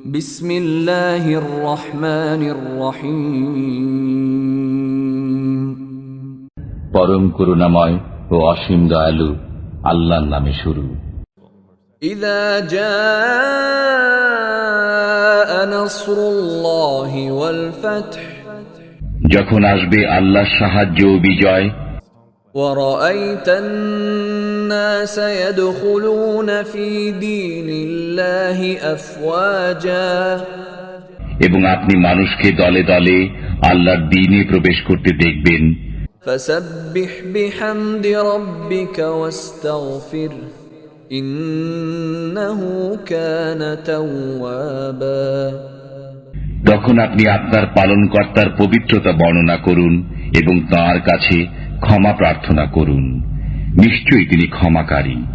بسم الله الرحمن الرحيم পরম করুণাময় ও অসীম দয়ালু আল্লাহর নামে শুরু إذا جاء نصر الله والفتح যখন আসবে আল্লাহর সাহায্য ও বিজয় ورأيت الناس يدخلون في دين الله أفواجا এবং আপনি মানুষকে দলে দলে আল্লাহর দিনে প্রবেশ করতে দেখবেন فسبح بحمد ربك واستغفره إنه كان توابا তখন আপনি আপনার পালনকর্তার পবিত্রতা বর্ণনা করুন এবং তার কাছে ক্ষমা প্রার্থনা করুন। নিশ্চয়ই তিনি ক্ষমাকারী।